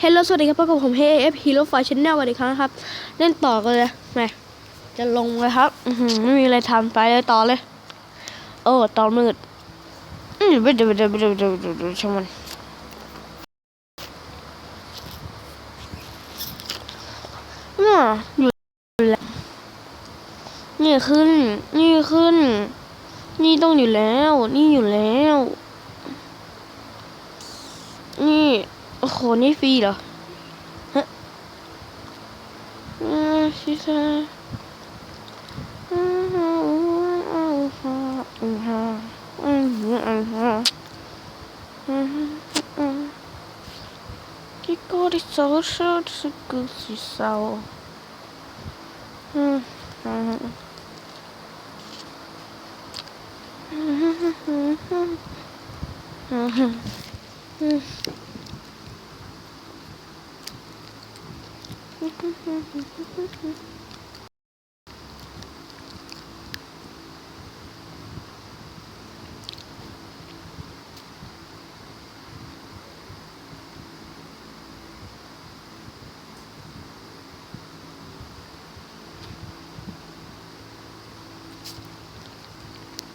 เฮลโลสวัสดีครับพบกับผมเฮเอฟฮีโร่ไฟชั่นแนลวันอีกครั้งนะครับ เล่นต่อกันเลยแหมจะลงเลยครับอืไม่มีอะไรทำไปเลยต่อเลย โอ้ต่อมืดอืมไปดูไปดูไปดูไปดูไปดูไปดูช่างมันน่ะอยู่แล้วนี่ขึ้น นี่ขึ้น นี่ต้องอยู่แล้ว นี่อยู่แล้ว นี่ โอ้โห นี่ฟรีเหรอฮะอ่าชิซาอ่าฮะอ่าฮะอ่าฮะอ่าฮะอ่าฮะอ่าฮะอ่าที่ก็ได้สาวสาวสุดกุศิสาวอืมอ่าฮะอืมฮึ่มฮึ่มฮึ่มฮึ่มอืมฮึ่มอืม เ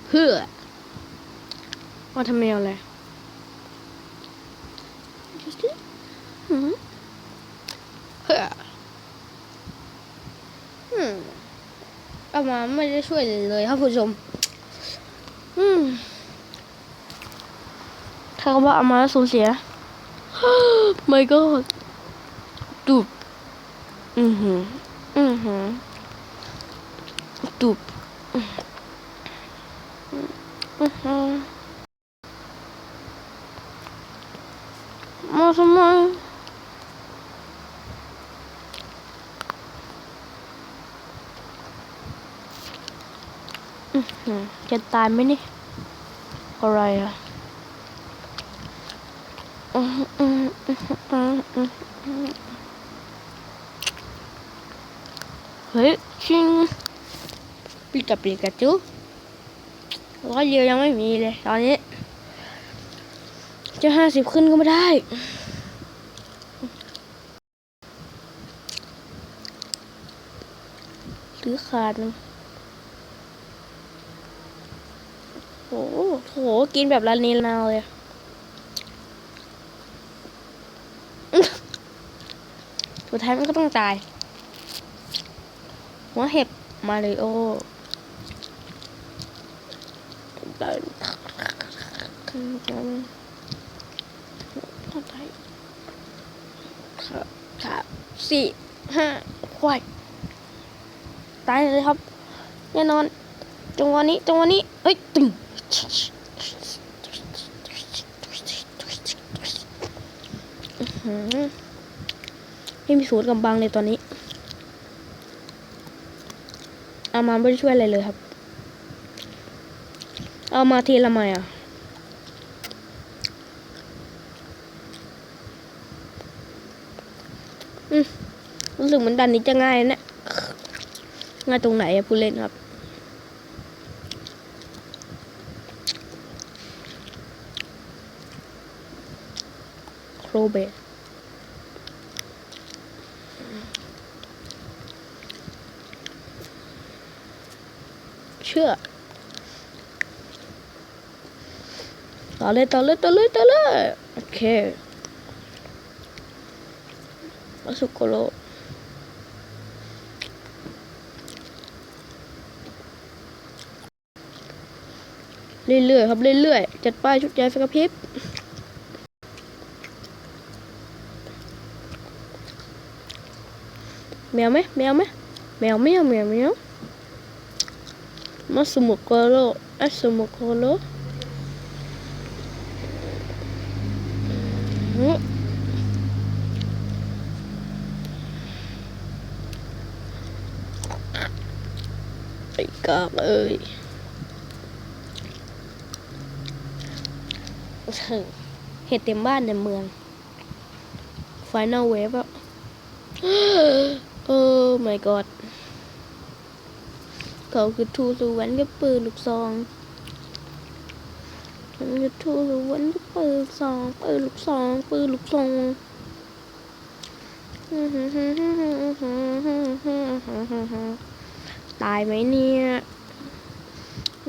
พื่อว่าทำแมวอะไรดูสิหืมเพื่ออืมเอามา ไม่ได้ช่วยเลยครับผู้ชม อืมถ้าเขาว่าเอามาแล้วสูญเสียไม่ก็ตูบอือหือ อือหือตูบอือหือมาทำไมอื้อหือ จะตายไหมนี่อะไรอะเฮ้ยชิงปีกับปีกับจูร้อยเดียวยังไม่มีเลย ตอนนี้ จะห้าสิบขึ้นก็ไม่ได้หรือขาดนึง โอ้โห กินแบบละนีนาวเลย สุดท้ายมันก็ต้องตาย หัวเห็บมาริโอตายต้ตายครับครับสี่ห้าควายตายเลยครับแน่นอนจังหวะนี้จังหวะนี้เอ้ยตึงอื้อหือ ไม่มีสูตรกำบังเลยตอนนี้ เอามาไม่ได้ช่วยอะไรเลยครับ เอามาทีละไมอะอืมรู้สึกเหมือนดันนี้จะง่ายนะเนี่ยง่ายตรงไหนอะผู้เล่นครับ โครเบตเชื่อต่อเลยต่อเลยต่อเลยต่อเลยโอเคมาสุโกโรเรื่อยๆครับเรื่อยๆจัดป้ายชุดใหญ่ไฟกระพริบ แมวไหมแมวไหมแมวแมวแมวแมวมาสุโมโกโรอะสุโมโกโรอืมไอ้กากเอ้ยเห็ดเต็มบ้านเต็มเมือง Final Wave อะ โอ้ my god เขาคือทูสูวันกับปืนลูกซองมันคือทูสูวันกับปืนลูกซองปืนลูกซองปืนลูกซองตายไหมเนี่ยไ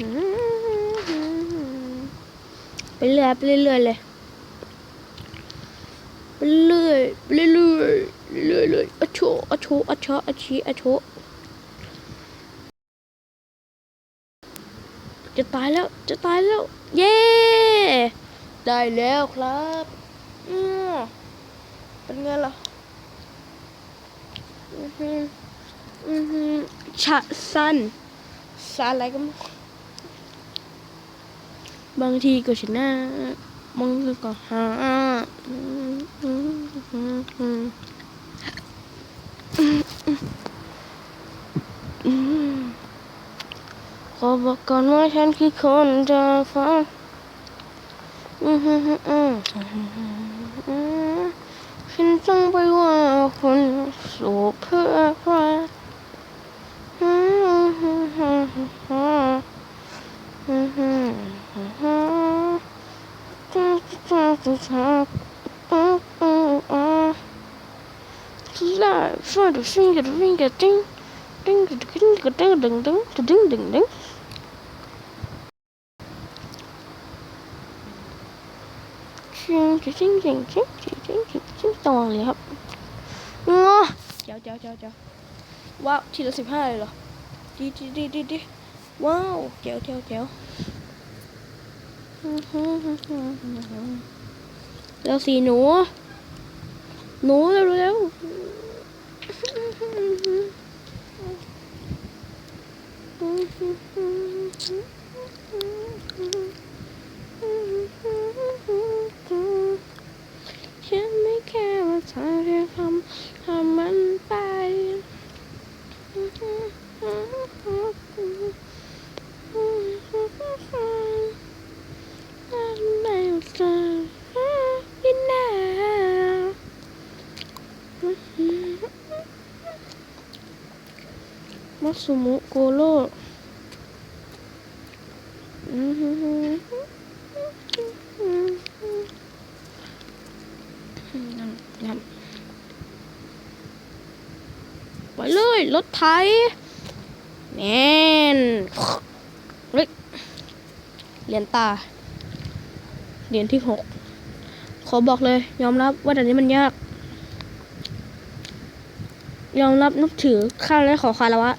ป เรื่อยไปเรื่อยเลยไปเรื่อยไปเรื่อยเรื่อยเลยอะโชอะโชอะชอะชีอะโชจะตายแล้วจะตายแล้ว เย้ได้แล้วครับอืมเป็นไงล่ะอือหืออือหือชะสั้นสั้นอะไรก็ไม่ บางทีก็ชนะบางทีก็หาอืมอืมอืมอืมอืมขอบอกก่อนว่าฉันคือคนจะฟังฉันต้องไปว่าคนสู่เพื่อใคร là phơi được xuyên được viên cả trinh trinh được kính được trinh đừng đứng được đứng đừng đứng xuyên chỉ chính chính chính chỉ chính chính chính toàn là hợp ngon chào chào chào chào. Wow thì đã xịp hai rồi. Đi đi đi đi đi. Wow, chào chào chào. เร็วสีหนู หนูเร็วเร็วฉันไม่แค่ว่าเธอจะทำทำมันไป มัต สมุโกโร่ไปเลยรถไถแมนเฮ้ยเหรียญตาเหรียญที่หกขอบอกเลย ยอมรับว่าแต่นี้มันยาก ยอมรับนับถือข้าและขอคารวะ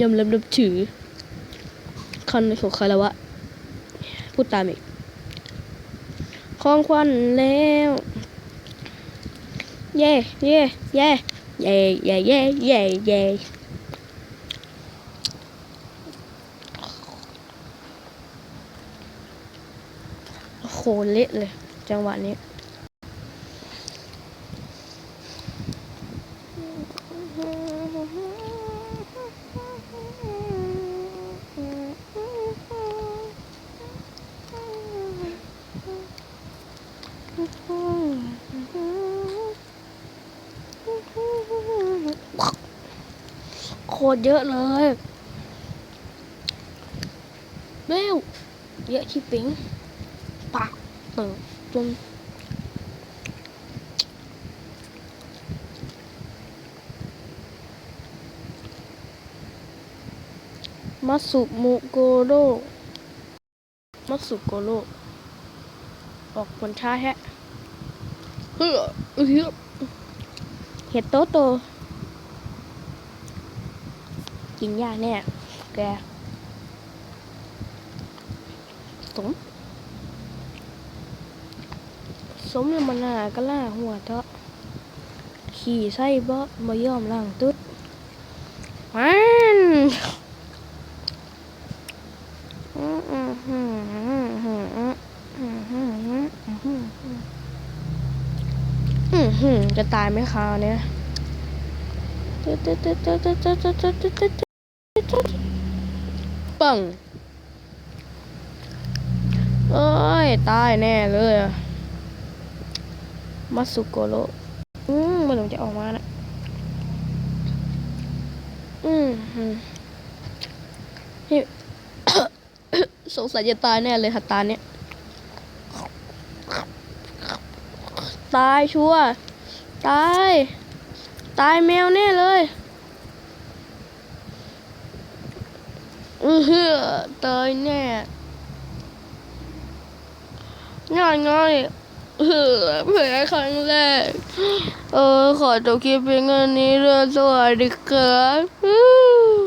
ยอมรับนับถือคันขอคารวะ พูดตามอีกของควันแล้ว เย่เย่เย่เย่เย่เย่เย่เย่โอ้โหเละเลย จังหวะนี้ โค ตรเยอะเลยเร็วเยอะที่ปิ๊งปากเปิดจนมัตสึมุโกโร่มัสึโกโร่ออกผลช้าแฮะเฮ้อเฮ้อเห็ดโตโต กินยากแน่แกสมสมเลยมันหนากะล่าหัวเถาะขี่ไส้เบ่มายอมล่างตุ๊ดมันจะตายไหมคราวเนี้ย ปังเอ้ย ตายแน่เลยมัตสึโกโรอืมมันถึงจะออกมานะอืมอืมนี่สงสัยจะตายแน่เลยค่ะตาเนี้ยตายชัวตาย ตายแมวแน่เลย อือเฮือตายแน่ง่ายง่ายๆเออเผยครั้งแรก เออ ขอจบคลิปเพียงเท่านี้เลยสวัสดีครับ